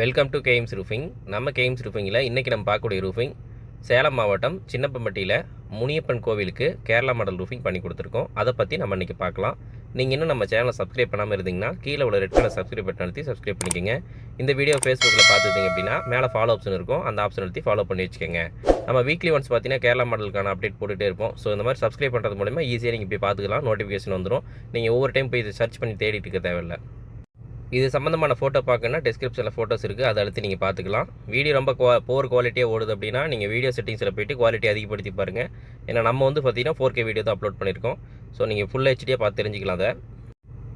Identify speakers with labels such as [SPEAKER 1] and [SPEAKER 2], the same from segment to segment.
[SPEAKER 1] Welcome to games roofing நம்ம games ரூஃபிங்கில் இன்றைக்கி நம்ம பார்க்கக்கூடிய ரூஃபிங் சேலம் மாவட்டம் சின்னப்பம்பட்டியில் முனியப்பன் கோவிலுக்கு கேரளா மாடல் ரூஃபிங் பண்ணி கொடுத்துருக்கோம். அதை பற்றி நம்ம இன்றைக்கி பார்க்கலாம். நீங்கள் இன்னும் நம்ம சேனலை சப்ஸ்கிரைப் பண்ணாமல் இருந்தீங்கன்னா கீழே உள்ள ரெட் கலர் சப்ஸ்கிரைப் பட்டன் அழுத்தி சப்ஸ்கிரைப் பண்ணிக்கோங்க. இந்த வீடியோ ஃபேஸ்புக்கில் பார்த்துருந்தீங்க அப்படின்னா மேலே ஃபாலோ ஆப்ஷன் இருக்கும். அந்த ஆப்ஷன் அழுத்தி ஃபாலோ பண்ணி வச்சுக்கோங்க. நம்ம வீக்லி ஒன்ஸ் பார்த்தீங்கன்னா கேரளா மாடலுக்கான அப்டேட் போட்டுகிட்டே இருப்போம். ஸோ இந்த மாதிரி சப்ஸ்கிரைப் பண்ணுறது மூலிமா ஈஸியாக நீங்கள் போய் பார்த்துக்கலாம். நோட்டிஃபிகேஷன் வந்துடும் நீங்கள் ஒவ்வொரு டைம் போய் இதை சர்ச் பண்ணி தேடிட்டு இருக்க தேவையில்லை. இது சம்மந்தமான ஃபோட்டோ பார்க்கணுன்னா டிஸ்கிரிப்ஷனில் ஃபோட்டோஸ் இருக்குது அதை அழுத்தி நீங்கள் பார்த்துக்கலாம். வீடியோ ரொம்ப குவா போர் குவாலிட்டியாக ஓடுது அப்படின்னா நீங்கள் வீடியோ செட்டிங்ஸில் போயிட்டு குவாலிட்டி அதிகப்படுத்தி பாருங்கள் ஏன்னா நம்ம வந்து பார்த்தீங்கன்னா ஃபோர் கே வீடியோ தான் அப்லோட் பண்ணியிருக்கோம். ஸோ நீங்கள் ஃபுல் ஹெச்டியாக பார்த்து தெரிஞ்சுக்கலாம் அதை.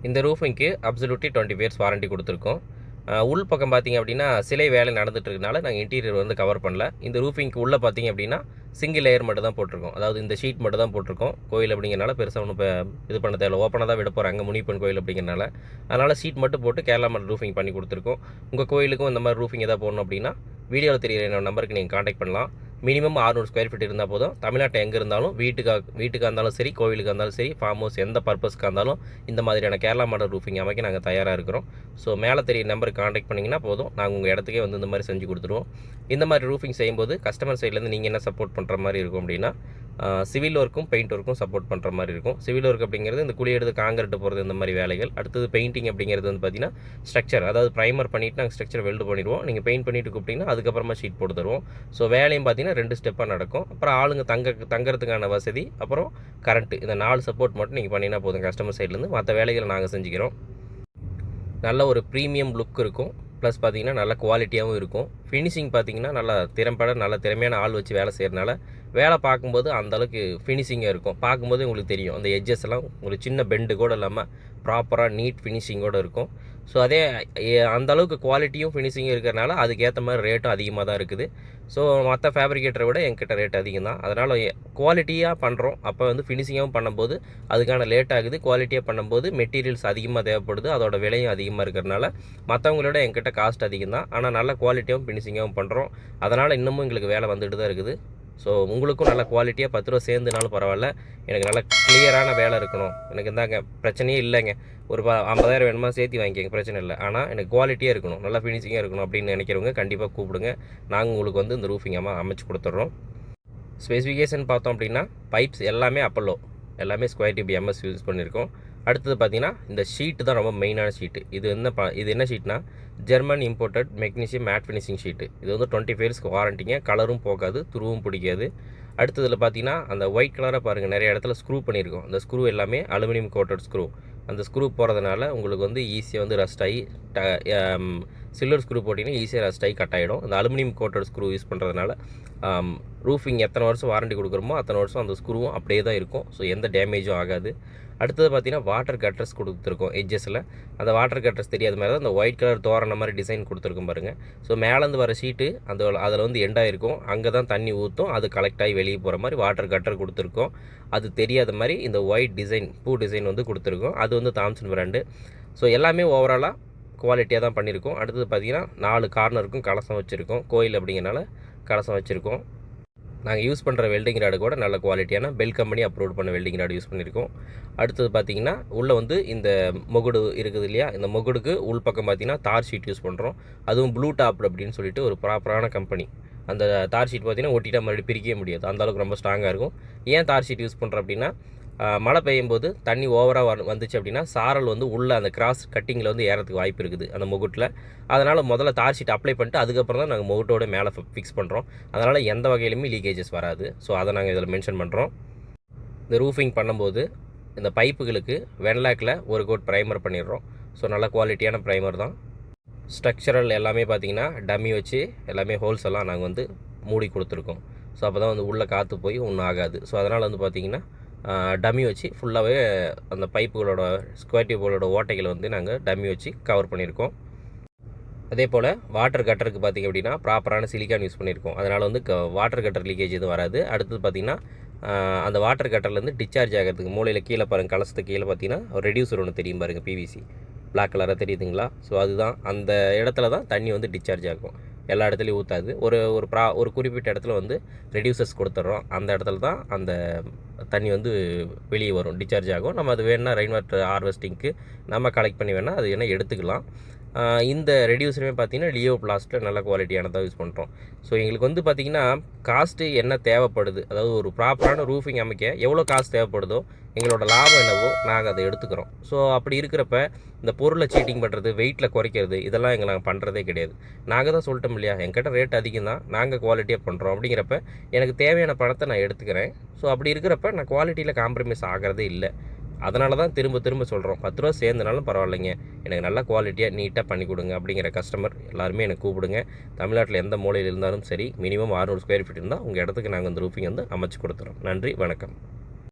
[SPEAKER 1] இந்த ரூஃபிங்க்கு அப்சல்யூட்லி டுவெண்ட்டி இயர்ஸ் வாரண்டி கொடுத்துருக்கோம். உள் பக்கம் பார்த்தீங்க அப்படின்னா சிலை வேலை நடந்துட்டு இருக்கனால நாங்கள் இன்டீரியர் வந்து கவர் பண்ணல. இந்த ரூஃபிங்க்கு உள்ளே பார்த்தீங்க அப்படின்னா சிங்கிள் லேயர் மட்டும் தான் போட்டிருக்கோம். அதாவது இந்த ஷீட் மட்டும் தான் போட்டிருக்கோம். கோயில் அப்படிங்கிறனால பெருசாக ஒன்றும் இப்போ இது பண்ண தேவையில்ல. ஓப்பனாக தான் விட போகிறாங்க முனிப்பன் கோயில் அப்படிங்கிறனால. அதனால் ஷீட் மட்டும் போட்டு கேரளா மாடல் ரூஃபிங் பண்ணி கொடுத்துருக்கோம். உங்கள் கோயிலுக்கும் இந்த மாதிரி ரூஃபிங் எதாவது போடணும் அப்படின்னா வீடியோவில் தெரியுற என்னோட நம்பருக்கு நீங்கள் காண்டாக்ட் பண்ணலாம். மினிமம் 600 ஸ்கொயர் ஃபீட் இருந்தால் போதும். தமிழ்நாட்டில் எங்கே இருந்தாலும் வீட்டுக்காக வீட்டுக்காக இருந்தாலும் சரி கோவிலுக்கு இருந்தாலும் சரி ஃபார்ம் ஹவுஸ் எந்த பர்பஸ்க்காக இருந்தாலும் இந்த மாதிரியான கேரளா மாடல் ரூஃபிங் அமைக்க நாங்கள் தயாராக இருக்கிறோம். ஸோ மேலே தெரிய நம்பருக்கு காண்டாக்ட் பண்ணிங்கன்னா போதும். நாங்கள் உங்கள் இடத்துக்கே வந்து இந்த மாதிரி செஞ்சு கொடுத்துருவோம். இந்த மாதிரி ரூஃபிங் செய்யும்போது கஸ்டமர் சைட்லேருந்து நீங்கள் என்ன சப்போர்ட் பண்ணுற மாதிரி இருக்கும் அப்படின்னா சிவில் ஒர்க்கும் பெயிண்ட் ஒர்க்கும் சப்போர்ட் பண்ணுற மாதிரி இருக்கும். சிவில் ஒர்க் அப்படிங்கிறது இந்த குழி எடுத்து காங்கிரட்டு போகிறது இந்த மாதிரி வேலைகள். அடுத்தது பெயிண்டிங் அப்படிங்கிறது வந்து பார்த்தீங்கன்னா ஸ்ட்ரக்சர் அதாவது ப்ரைமர் பண்ணிவிட்டு நாங்கள் ஸ்ட்ரக்சர் வெல்டு பண்ணிடுவோம். நீங்கள் பெயிண்ட் பண்ணிட்டு கூப்பிட்டீங்கன்னா அதுக்கப்புறமா ஷீட் போட்டு தருவோம். ஸோ வேலையும் பார்த்தீங்கன்னா ரெண்டு ஸ்டெப்பாக நடக்கும். அப்புறம் ஆளுங்க தங்க தங்குறதுக்கான வசதி. அப்புறம் கரண்ட்டு இந்த நாலு சப்போர்ட் மட்டும் நீங்கள் பண்ணினா போதும் கஸ்டமர் சைட்லேருந்து மற்ற வேலைகளை நாங்கள் செஞ்சுக்கிறோம். நல்ல ஒரு ப்ரீமியம் லுக் இருக்கும். ப்ளஸ் பார்த்தீங்கன்னா நல்ல குவாலிட்டியாகவும் இருக்கும். ஃபினிஷிங் பார்த்தீங்கன்னா நல்லா திறம்பட நல்ல திறமையான ஆள் வச்சு வேலை செய்கிறனால வேலை பார்க்கும்போது அந்தளவுக்கு ஃபினிஷிங்காக இருக்கும். பார்க்கும்போது உங்களுக்கு தெரியும். அந்த எட்ஜஸ் எல்லாம் ஒரு சின்ன பெண்டு கூட இல்லாமல் ப்ராப்பராக நீட் ஃபினிஷிங்கோடு இருக்கும். ஸோ அதே அந்தளவுக்கு அந்த அளவுக்கு குவாலிட்டியும் ஃபினிஷிங்கும் இருக்கிறனால அதுக்கேற்ற மாதிரி ரேட்டும் அதிகமாக தான் இருக்குது. ஸோ மற்ற ஃபேப்ரிகேட்டரை விட என்கிட்ட ரேட் அதிகம் தான். அதனால் குவாலிட்டியாக பண்ணுறோம் அப்போ வந்து ஃபினிஷிங்காகவும் பண்ணும்போது அதுக்கான லேட் ஆகுது. குவாலிட்டியாக பண்ணும்போது மெட்டீரியல்ஸ் அதிகமாக தேவைப்படுது. அதோட விலையும் அதிகமாக இருக்கிறனால மற்றவங்களோட என்கிட்ட காஸ்ட் அதிகம் தான். ஆனால் நல்ல குவாலிட்டியாகவும் ஃபினிஷிங்காகவும் பண்ணுறோம் அதனால் இன்னமும் எங்களுக்கு வேலை வந்துட்டு தான் இருக்குது. ஸோ உங்களுக்கும் நல்ல குவாலிட்டியாக பத்து ரூபா சேர்ந்துனாலும் பரவாயில்ல. எனக்கு நல்ல கிளியரான வேலை இருக்கணும். எனக்கு இந்தாங்க பிரச்சனையே இல்லைங்க. ஒரு ப ஐம்பதாயிரம் வேணுமா சேர்த்து வாங்கிக்கங்க பிரச்சனை இல்லை. ஆனால் எனக்கு குவாலிட்டியாக இருக்கணும். நல்லா ஃபினிஷிங்காக இருக்கணும் அப்படின்னு நினைக்கிறவங்க கண்டிப்பாக கூப்பிடுங்க. நாங்கள் உங்களுக்கு வந்து இந்த ரூஃபிங் அம்மா அமைச்சு கொடுத்துட்றோம். ஸ்பெசிஃபிகேஷன் பார்த்தோம் அப்படின்னா பைப்ஸ் எல்லாமே அப்பல்லோ எல்லாமே ஸ்கொயர் டிபி எம்எஸ் யூஸ் பண்ணியிருக்கோம். அடுத்தது பார்த்தீங்கன்னா இந்த ஷீட்டு தான் ரொம்ப மெயினான ஷீட்டு இது என்ன ப இது என்ன ஷீட்னா German imported magnesium matte finishing sheet இது வந்து டுவெண்ட்டி ஃபேர்ஸ்க்கு வாரண்டிங்க கலரும் போகாது துருவும் பிடிக்காது. அடுத்ததில் பார்த்தீங்கன்னா அந்த ஒயிட் கலரை பாருங்கள் நிறைய இடத்துல ஸ்க்ரூ பண்ணியிருக்கோம். அந்த ஸ்க்ரூ எல்லாமே அலுமினியம் கோட்டட் ஸ்க்ரூ அந்த ஸ்க்ரூ போகிறதுனால உங்களுக்கு வந்து ஈஸியாக வந்து ரஸ்ட் ஆகி um, சில்வர் ஸ்க்ரூ போட்டிங்கன்னா ஈஸியாக ரஸ்ட் கட் ஆகிடும் அந்த அலுமினியம் கோட்டட் ஸ்க்ரூ யூஸ் பண்ணுறதுனால ரூஃபிங் எத்தனை வருஷம் வாரண்டி கொடுக்குறோமோ அத்தனை வருஷம் அந்த ஸ்க்ரூவும் அப்படியே தான் இருக்கும். ஸோ எந்த டேமேஜும் ஆகாது. அடுத்தது பார்த்தீங்கன்னா வாட்டர் கட்டர்ஸ் கொடுத்துருக்கோம் எட்ஜஸில் அந்த வாட்டர் கட்டர்ஸ் தெரியாத மாதிரி தான் அந்த ஒயிட் கலர் தோரண மாதிரி டிசைன் கொடுத்துருக்கும் பாருங்கள் ஸோ மேலேருந்து வர ஷீட்டு அந்த அதில் வந்து எண்டாக இருக்கும் அங்கே தான் தண்ணி ஊற்றும் அது கலெக்ட் ஆகி வெளியே போகிற மாதிரி வாட்டர் கட்டர் கொடுத்துருக்கோம். அது தெரியாத மாதிரி இந்த ஒயிட் டிசைன் பூ டிசைன் வந்து கொடுத்துருக்கோம். அது வந்து தாம்சன் பிராண்டு ஸோ எல்லாமே ஓவராலாக குவாலிட்டியாக தான் பண்ணியிருக்கோம். அடுத்தது பார்த்தீங்கன்னா நாலு கார்னருக்கும் கலசம் வச்சுருக்கோம். கோயில் அப்படிங்கிறனால கலசம் வச்சுருக்கோம். நாங்கள் யூஸ் பண்ணுற வெல்டிங் ராடு கூட நல்ல குவாலிட்டியான பெல் கம்பெனி அப்ரூவ் பண்ண வெல்டிங் ராடு யூஸ் பண்ணியிருக்கோம். அடுத்தது பார்த்தீங்கன்னா உள்ளே வந்து இந்த முகுடு இருக்குது இல்லையா? இந்த முகுடுக்கு உள் பக்கம் பார்த்தீங்கன்னா தார் ஷீட் யூஸ் பண்ணுறோம் அதுவும் ப்ளூ டாப் அப்படின்னு சொல்லிட்டு ஒரு ப்ராப்பரான கம்பெனி அந்த தார் ஷீட் பார்த்திங்கன்னா ஒட்டிட்டா மறுபடியும் பிரிக்கவே முடியாது. அந்தளவுக்கு ரொம்ப ஸ்ட்ராங்காக இருக்கும். ஏன் தார் ஷீட் யூஸ் பண்ணுறோம் அப்படின்னா மழை பெய்யும் போது தண்ணி ஓவராக வந்துச்சு அப்படின்னா சாரல் வந்து உள்ளே அந்த கிராஸ் கட்டிங்கில் வந்து ஏறதுக்கு வாய்ப்பு இருக்குது அந்த முகுட்டில் அதனால் முதல்ல தார் ஷீட் அப்ளை பண்ணிட்டு அதுக்கப்புறம் தான் நாங்கள் முகுட்டோட மேலே ஃபிக்ஸ் பண்ணுறோம் அதனால் எந்த வகையிலுமே லீக்கேஜஸ் வராது. ஸோ அதை நாங்கள் இதில் மென்ஷன் பண்ணுறோம் இந்த ரூஃபிங் பண்ணும்போது இந்த பைப்புகளுக்கு வென்லாக்கில் ஒரு கோட் ப்ரைமர் பண்ணிடுறோம். ஸோ நல்ல குவாலிட்டியான ப்ரைமர் தான். ஸ்ட்ரக்சரல் எல்லாமே பார்த்தீங்கன்னா டம்மி வச்சு எல்லாமே ஹோல்ஸ் எல்லாம் நாங்கள் வந்து மூடி கொடுத்துருக்கோம். ஸோ அப்போ தான் வந்து உள்ளே காற்று போய் ஒன்றும் ஆகாது. ஸோ அதனால் வந்து பார்த்திங்கன்னா டம்மி வச்சு ஃபுல்லாகவே அந்த பைப்புகளோட ஸ்கொயர் டியூபுகளோட ஓட்டைகளை வந்து நாங்கள் டம்மி வச்சு கவர் பண்ணியிருக்கோம். அதே போல் வாட்டர் கட்டருக்கு பார்த்திங்க அப்படின்னா ப்ராப்பரான சிலிக்கான் யூஸ் பண்ணியிருக்கோம். அதனால் வந்து வாட்டர் கட்டர் லீக்கேஜ் எதுவும் வராது. அடுத்தது பார்த்திங்கன்னா அந்த வாட்டர் கட்டர்லேருந்து டிஸ்சார்ஜ் ஆகிறதுக்கு மூலையில் கீழே பாருங்கள் கலசத்துக்கு கீழே பார்த்தீங்கன்னா ஒரு ரெடியூசர் ஒன்று தெரியும் பாருங்கள் பிவிசி பிளாக் கலராக தெரியுதுங்களா? ஸோ அதுதான். அந்த இடத்துல தான் தண்ணி வந்து டிஸ்சார்ஜ் ஆகும். எல்லா இடத்துலையும் ஊற்றாது ஒரு ஒரு ப்ரா ஒரு குறிப்பிட்ட இடத்துல வந்து ரெடியூசர்ஸ் கொடுத்துட்றோம் அந்த இடத்துல தான் அந்த தண்ணி வந்து வெளியே வரும் டிஸ்சார்ஜ் ஆகும். நம்ம அது வேணால் ரெயின் வாட்டர் ஹார்வெஸ்டிங்க்கு நம்ம கலெக்ட் பண்ணி வேணால் அது வேணால் எடுத்துக்கலாம். இந்த ரெடியூசருமே பார்த்தீங்கன்னா லியோ பிளாஸ்ட்டில் நல்ல குவாலிட்டியானதாக யூஸ் பண்ணுறோம் ஸோ எங்களுக்கு வந்து பார்த்திங்கன்னா காஸ்ட்டு என்ன தேவைப்படுது? அதாவது ஒரு ப்ராப்பரான ரூஃபிங் அமைக்க எவ்வளோ காசு தேவைப்படுதோ எங்களோட லாபம் என்னவோ நாங்கள் அதை எடுத்துக்கிறோம். ஸோ அப்படி இருக்கிறப்ப இந்த பொருளை சீட்டிங் பண்ணுறது வெயிட்டில் குறைக்கிறது இதெல்லாம் எங்கள் நாங்கள் பண்ணுறதே கிடையாது. நாங்கள் தான் சொல்லிட்டோம் இல்லையா? என்கிட்ட ரேட் அதிகம் தான் நாங்கள் குவாலிட்டியாக பண்ணுறோம் அப்படிங்கிறப்ப எனக்கு தேவையான பணத்தை நான் எடுத்துக்கிறேன். ஸோ அப்படி இருக்கிறப்ப நான் குவாலிட்டியில் காம்ப்ரமைஸ் ஆகிறதே இல்லை. அதனால தான் திரும்ப திரும்ப சொல்கிறோம் பத்து ரூபா சேர்ந்தனாலும் பரவாயில்லைங்க. எனக்கு நல்ல குவாலிட்டியாக நீட்டாக பண்ணி கொடுங்க அப்படிங்கிற கஸ்டமர் எல்லாருமே எனக்கு கூப்பிடுங்க. தமிழ்நாட்டில் எந்த மூலையில் இருந்தாலும் சரி மினிமம் 600 ஸ்கொயர் ஃபீட் இருந்தால் உங்கள் இடத்துக்கு நாங்கள் இந்த ரூஃபிங் வந்து அமைச்சு கொடுத்துறோம். நன்றி வணக்கம்.